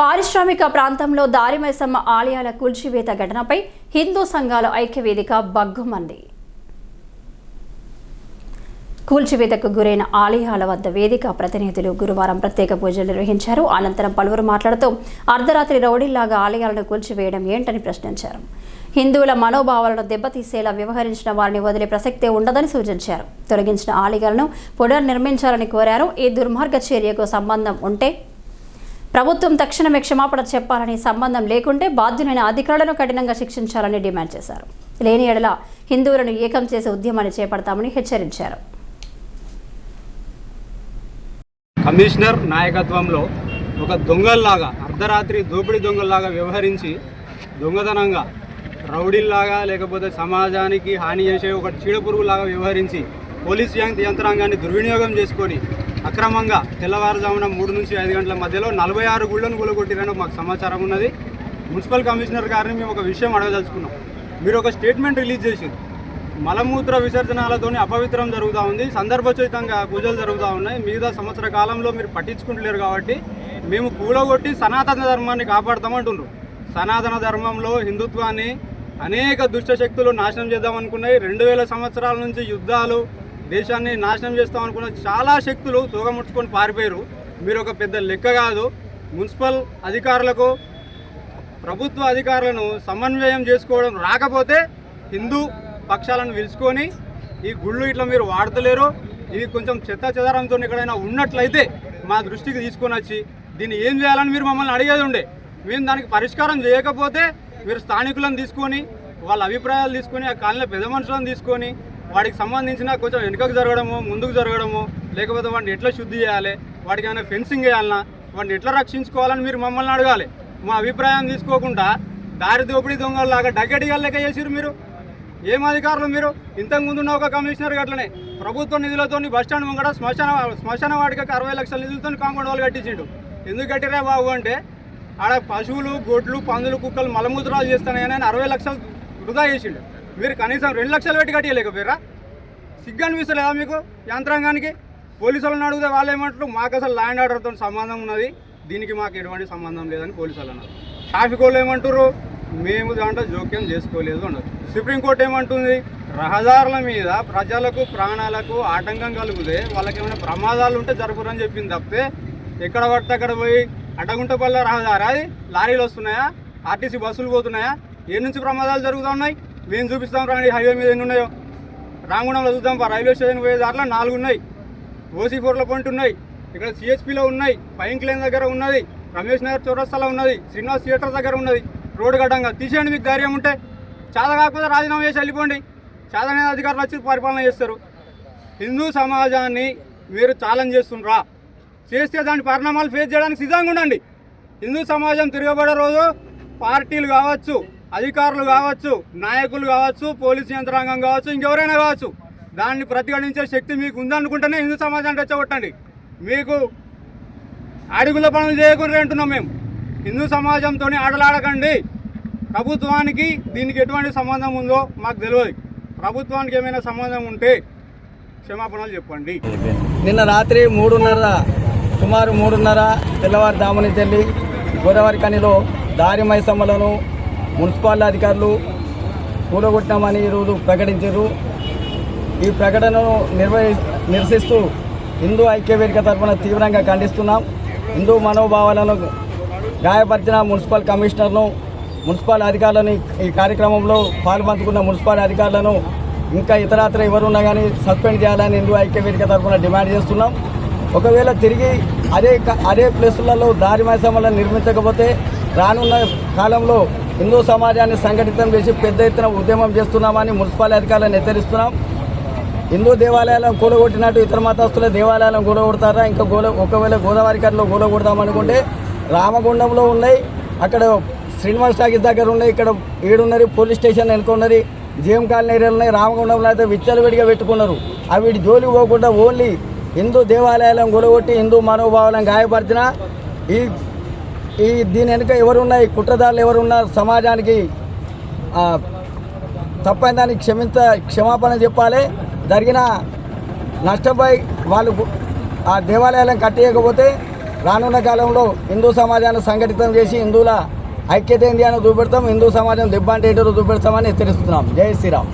పారిశ్రామిక ప్రాంతంలో దారిమైసమ్మ ఆలయాల కూల్చివేత ఘటనపై హిందూ సంఘాల ఐక్యవేదిక బగ్గుమంది కూల్చివేతకు గురైన ఆలయాల వద్ద వేదిక ప్రతినిధులు గురువారం ప్రత్యేక పూజలు నిర్వహించారు. అనంతరం పలువురు మాట్లాడుతూ అర్ధరాత్రి రౌడీల్లాగా ఆలయాలను కూల్చివేయడం ఏంటని ప్రశ్నించారు. హిందువుల మనోభావాలను దెబ్బతీసేలా వ్యవహరించిన వారిని వదిలే ప్రసక్తే ఉండదని సూచించారు. తొలగించిన ఆలయాలను పునర్నిర్మించాలని కోరారు. ఈ దుర్మార్గ చర్యకు సంబంధం ఉంటే ప్రభుత్వం తక్షణమే క్షమాపణ చెప్పాలని సంబంధం లేకుంటే బాధ్యులైన అధికారులను కఠినంగా శిక్షించాలని డిమాండ్ చేశారు. లేని ఎడల హిందువులను ఏకం చేసే ఉద్యమాన్ని చేపడతామని హెచ్చరించారు. కమిషనర్ నాయకత్వంలో ఒక దొంగల్లాగా అర్ధరాత్రి దోపిడీ దొంగల్లాగా వ్యవహరించి దొంగతనంగా రౌడీల్లాగా లేకపోతే సమాజానికి హాని చేసే ఒక చీడపురుగులాగా వ్యవహరించి పోలీస్ యంత్రాంగాన్ని దుర్వినియోగం చేసుకొని అక్రమంగా తెల్లవారుజామున మూడు నుంచి ఐదు గంటల మధ్యలో నలభై ఆరు గుళ్ళను కూలగొట్టిరని మాకు సమాచారం ఉన్నది. మున్సిపల్ కమిషనర్ గారిని మేము ఒక విషయం అడగదలుచుకున్నాం. మీరు ఒక స్టేట్మెంట్ రిలీజ్ చేసింది మలమూత్ర విసర్జనాలతోని అపవిత్రం జరుగుతూ ఉంది. సందర్భోచితంగా పూజలు జరుగుతూ ఉన్నాయి. మిగతా సంవత్సర కాలంలో మీరు పట్టించుకుంటలేరు కాబట్టి మేము కూలగొట్టి సనాతన ధర్మాన్ని కాపాడుతామంటున్నారు సనాతన ధర్మంలో హిందుత్వాన్ని అనేక దుష్ట శక్తులు నాశనం చేద్దామనుకున్నాయి. రెండు వేల సంవత్సరాల నుంచి యుద్ధాలు దేశాన్ని నాశనం చేస్తాం అనుకున్న చాలా శక్తులు తోగముట్టుకొని పారిపోయారు. మీరు ఒక పెద్ద లెక్క కాదు. మున్సిపల్ అధికారులకు ప్రభుత్వ అధికారులను సమన్వయం చేసుకోవడం రాకపోతే హిందూ పక్షాలను పిలుచుకొని ఈ గుళ్ళు ఇట్లా మీరు వాడతలేరు. ఇది కొంచెం చెత్త చెదారంతో ఎక్కడైనా ఉన్నట్లయితే మా దృష్టికి తీసుకొని వచ్చి దీన్ని ఏం చేయాలని మీరు మమ్మల్ని అడిగేది ఉండే. మేము దానికి పరిష్కారం చేయకపోతే మీరు స్థానికులను తీసుకొని వాళ్ళ అభిప్రాయాలు తీసుకొని ఆ కాలనీ పెద్ద మనుషులను తీసుకొని వాడికి సంబంధించిన కొంచెం వెనుకకు జరగడము ముందుకు జరగడము లేకపోతే వాడిని ఎట్లా శుద్ధి చేయాలి వాడికి ఏమైనా ఫెన్సింగ్ వేయాలన్నా వాడిని ఎట్లా రక్షించుకోవాలని మీరు మమ్మల్ని అడగాలి. మా అభిప్రాయం తీసుకోకుండా దారి దోపిడీ దొంగల్లాగా డగ్గడిగా లెక్క చేసిరు మీరు. ఏం అధికారులు మీరు? ఇంతకుముందున్న ఉన్న ఒక కమిషనర్ గట్లనే ప్రభుత్వ నిధులతో బస్ స్టాండ్ ముంగడ శ్మశాన శ్మశాన వాటికి అరవై లక్షల నిధులతో కాంపౌండ్ వాళ్ళు కట్టించిండు. ఎందుకు కట్టిరా బాబు అంటే ఆడ పశువులు గొడ్లు పందులు కుక్కలు మలమూత్రాలు చేస్తానని అరవై లక్షలు వృధా చేసిండు. మీరు కనీసం రెండు లక్షలు పెట్టి కట్టేయలేకపోయారా సిగ్గు అనిపిస్తలేదా మీకు యంత్రాంగానికి? పోలీసు వాళ్ళని అడిగితే వాళ్ళు ఏమంటారు మాకు అసలు ల్యాండ్ ఆర్డర్తో సంబంధం ఉన్నది దీనికి మాకు ఎటువంటి సంబంధం లేదని పోలీసు వాళ్ళు అన్నారు. ట్రాఫిక్ వాళ్ళు ఏమంటారు మేము దాంట్లో జోక్యం చేసుకోలేదు అన్నారు. సుప్రీంకోర్టు ఏమంటుంది రహదారుల మీద ప్రజలకు ప్రాణాలకు ఆటంకం కలిగితే వాళ్ళకి ఏమైనా ప్రమాదాలు ఉంటే జరుపురని చెప్పింది తప్పితే ఎక్కడ పడితే అక్కడ పోయి అడ్డగుంటపల్ల రహదారి అది? లారీలు వస్తున్నాయా? ఆర్టీసీ బస్సులు పోతున్నాయా? ఏ నుంచి ప్రమాదాలు జరుగుతూ ఉన్నాయి? మేము చూపిస్తాం రాండి హైవే మీద ఎన్ని ఉన్నాయో. రామగుండంలో చూద్దాం రైల్వే స్టేషన్ పోయే దాంట్లో నాలుగు ఉన్నాయి. ఓసీ ఫోర్ల పాయింట్ ఉన్నాయి. ఇక్కడ సిహెచ్పిలో ఉన్నాయి. పైంక్ లైన్ దగ్గర ఉన్నది. రమేష్ నగర్ చౌరస్తాలో ఉన్నది. శ్రీనివాస్ థియేటర్ దగ్గర ఉన్నది. రోడ్డు గడ్డంగా తీసేయండి మీకు ధైర్యం ఉంటే. చాలా కాకపోతే రాజీనామా చేసి వెళ్ళిపోండి. చాలానే అధికారులు వచ్చి పరిపాలన చేస్తారు. హిందూ సమాజాన్ని మీరు ఛాలెంజ్ చేస్తుండ్రా. చేస్తే దాని పరిణామాలు ఫేస్ చేయడానికి సిద్ధంగా ఉండండి. హిందూ సమాజం తిరగబడే రోజు పార్టీలు కావచ్చు అధికారులు కావచ్చు నాయకులు కావచ్చు పోలీసు యంత్రాంగం కావచ్చు ఇంకెవరైనా కావచ్చు దాన్ని ప్రతిఘటించే శక్తి మీకు ఉందనుకుంటేనే హిందూ సమాజాన్ని రెచ్చగొట్టండి. మీకు అడుగుల పనులు చేయకుండా అంటున్నాం మేము. హిందూ సమాజంతో ఆటలాడకండి. ప్రభుత్వానికి దీనికి ఎటువంటి సంబంధం ఉందో మాకు తెలియదు. ప్రభుత్వానికి ఏమైనా సంబంధం ఉంటే క్షమాపణలు చెప్పండి. నిన్న రాత్రి మూడున్నర సుమారు మూడున్నర తెల్లవారుజాము నుంచి వెళ్ళి గోదావరి కనిలో దారి మైసమ్మలను మున్సిపాలిటీ అధికారులు కూలగొట్టామని ఈరోజు ప్రకటించారు. ఈ ప్రకటనను నిర్వహి నిరసిస్తూ హిందూ ఐక్యవేదిక తరఫున తీవ్రంగా ఖండిస్తున్నాం. హిందూ మనోభావాలను గాయపరిచిన మున్సిపల్ కమిషనర్ను మున్సిపల్ అధికారులను ఈ కార్యక్రమంలో పాల్పంచుకున్న మున్సిపల్ అధికారులను ఇంకా ఇతరత్ర ఎవరున్నా కానీ సస్పెండ్ చేయాలని హిందూ ఐక్యవేదిక తరఫున డిమాండ్ చేస్తున్నాం. ఒకవేళ తిరిగి అదే క- అదే ప్లేసులలో దారి మైసమ్మలను నిర్మించకపోతే రానున్న కాలంలో హిందూ సమాజాన్ని సంఘటితం చేసి పెద్ద ఎత్తున ఉద్యమం చేస్తున్నామని మున్సిపల్ అధికారులను హెచ్చరిస్తున్నాం. హిందూ దేవాలయాలను కూలగొట్టినట్టు ఇతర మతస్థుల దేవాలయాలను కూలగొడతారా? ఇంకా గోల ఒకవేళ గోదావరి కట్టలో కూలగొడదామనుకుంటే రామగుండంలో ఉన్నాయి అక్కడ శ్రీనివాస్ టాకీస్ దగ్గర ఉన్నాయి ఇక్కడ ఏడున్నది పోలీస్ స్టేషన్ ఎన్నుకున్నది జేఎం కాలనీ ఏరియాలు ఉన్నాయి రామగుండంలో అయితే విచ్చలవిడిగా పెట్టుకున్నారు. అవి జోలి పోకుండా ఓన్లీ హిందూ దేవాలయాలను కూలగొట్టి హిందూ మనోభావాలను గాయపరిచిన ఈ ఈ దీని వెనుక ఎవరున్నాయి కుట్రదారులు ఎవరున్నారు సమాజానికి తప్పైన దానికి క్షమించ క్షమాపణ చెప్పాలి. జరిగిన నష్టంపై వాళ్ళు ఆ దేవాలయాలను కట్టేయకపోతే రానున్న కాలంలో హిందూ సమాజాన్ని సంఘటితం చేసి హిందువుల ఐక్యత ఏంది అని చూపెడతాం హిందూ సమాజం దెబ్బ అంటే ఏంటో చూపెడతామని హెచ్చరిస్తున్నాం. జై శ్రీరామ్.